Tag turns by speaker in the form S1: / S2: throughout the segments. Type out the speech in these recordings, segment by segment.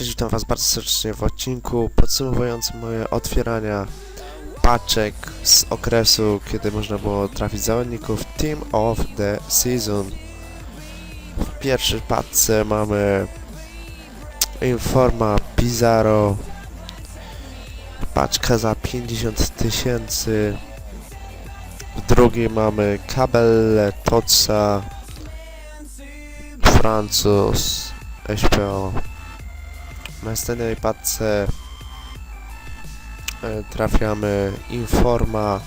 S1: Witam Was bardzo serdecznie w odcinku podsumowującym moje otwierania paczek z okresu, kiedy można było trafić zawodników Team of the Season. W pierwszej paczce mamy Informa Pizarro, paczka za 50 tysięcy. W drugiej mamy Cabelle Totsa, Francuz, SPO. W następnej paczce e, trafiamy Informa,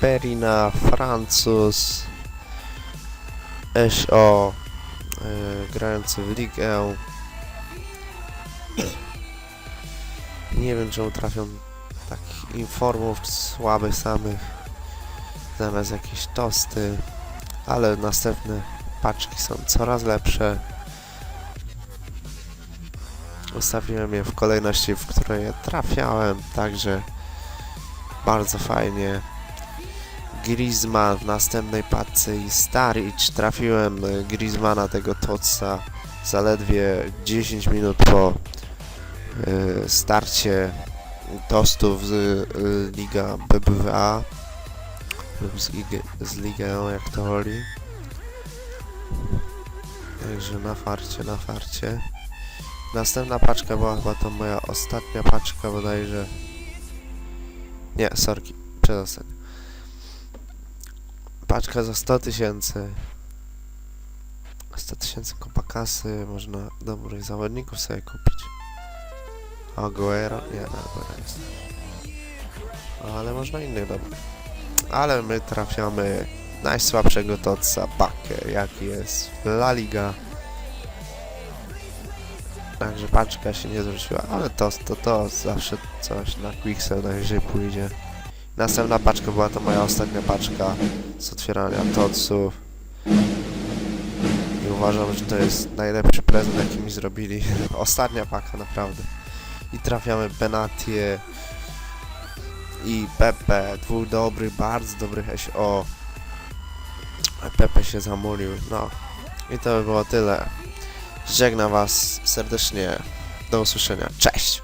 S1: Perina, Francuz, SO, e, grający w ligę. Nie wiem czemu trafią takich informów słabych samych zamiast jakieś tosty, ale następne paczki są coraz lepsze. Ustawiłem je w kolejności, w której trafiałem, także bardzo fajnie. Griezmann w następnej paczce i Staricz. Trafiłem e, Griezmana tego Totsa zaledwie 10 minut po e, starcie tostów z e, Liga BBVA lub z, z Ligą, jak to woli. Także na farcie, na farcie. Następna paczka była chyba to moja ostatnia paczka bodajże. Nie, sorki, przedostatnia. Paczka za 100 tysięcy. 100 tysięcy kopakasy, można dobrych zawodników sobie kupić. Aguero? Nie, Aguero jest. Ale można innych dobrych. Ale my trafiamy najsłabszego Totsa, Bakę, jaki jest w La Liga. Także paczka się nie zwróciła, ale to, to, to zawsze coś na Quicksell najwyżej pójdzie. Następna paczka była to moja ostatnia paczka z otwierania Totsów. I uważam, że to jest najlepszy prezent jaki mi zrobili. Ostatnia paka naprawdę. I trafiamy Benatie i Pepe, dwóch dobrych, bardzo dobrych SO. Pepe się zamulił, no. I to by było tyle. Żegnam Was serdecznie. Do usłyszenia. Cześć!